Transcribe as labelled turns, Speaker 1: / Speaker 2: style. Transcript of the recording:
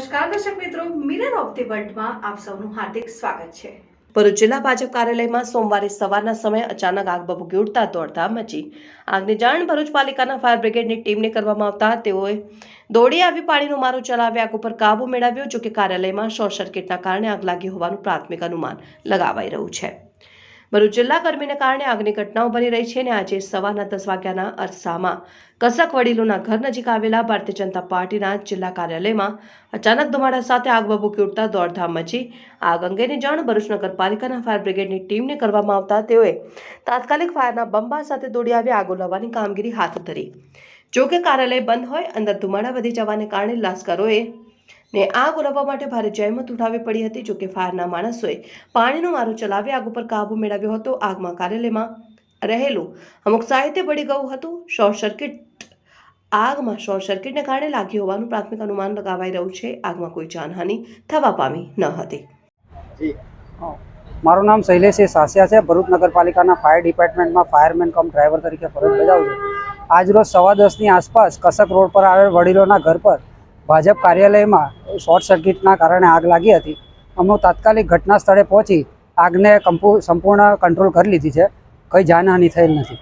Speaker 1: નમસ્કાર, દર્શક મિત્રો. મિરર ઓફ ધી વર્લ્ડમાં આપ સૌનું હાર્દિક સ્વાગત છે. ભરૂચ જિલ્લા ભાજપ કાર્યાલયમાં સોમવારે સવારના સમયે અચાનક આગ ભભૂકી ઉડતા દોડધામ મચી. આગની જાણ ભરૂચ પાલિકાના ફાયર બ્રિગેડની ટીમને કરવામાં આવતા તેઓએ દોડી આવી પાણીનો મારો ચલાવી આગ ઉપર કાબુ મેળવ્યો, જોકે કાર્યાલયમાં શોર્ટ સર્કિટના કારણે આગ લાગી હોવાનું પ્રાથમિક અનુમાન લગાવાઈ રહ્યું છે. ભરૂચ જિલ્લા ગરમીને કારણે આગની ઘટનાઓ બની રહી છે અને આજે સવારના દસ વાગ્યાના અરસામાં કસક વડીલોના ઘર નજીક આવેલા ભારતીય જનતા પાર્ટીના જિલ્લા કાર્યાલયમાં અચાનક ધુમાડા સાથે આગ ભભૂકી ઉઠતા દોડધામ મચી. આગ અંગેની જાણ ભરૂચ નગરપાલિકાના ફાયર બ્રિગેડની ટીમને કરવામાં આવતા તેઓએ તાત્કાલિક ફાયરના બંબા સાથે દોડી આવી આગ ઓલવવાની કામગીરી હાથ ધરી. જો કે કાર્યાલય બંધ હોય, અંદર ધુમાડા વધી જવાને કારણે લાશ્કરોએ ને આગ ઓલવવા માટે ભારે જહેમત ઉઠાવવી પડી હતી, જોકે ફાયરના માણસોએ પાણીનો મારો ચલાવી આગ ઉપર કાબુ મેળવ્યો હતો. આગમાં કાર્યાલયમાં રહેલું અમુક સાહિત્ય બળી ગયું હતું. શોર્ટ સર્કિટ, આગમાં શોર્ટ સર્કિટને કારણે લાગી હોવાનું પ્રાથમિક અનુમાન લગાવાઈ રહ્યું છે. આગમાં કોઈ જાનહાનિ થવા પામી ન હતી.
Speaker 2: મારું નામ શૈલેષ સાસિયા છે. ભરૂચ નગરપાલિકાના ફાયર ડિપાર્ટમેન્ટમાં ફાયરમેન કમ ડ્રાઈવર તરીકે ફરજ બજાવું છું. આજરોજ સવા દસની આસપાસ કસક રોડ પર આવેલ વડીલોના ઘર પર ભાજપ કાર્યાલયમાં શોર્ટ સર્કિટના કારણે આગ લાગી હતી. અમે તાત્કાલિક ઘટના સ્થળે પહોંચી આગને કંપુ, સંપૂર્ણ કંટ્રોલ કરી લીધી છે. કંઈ જાનહાનિ થયેલ નથી.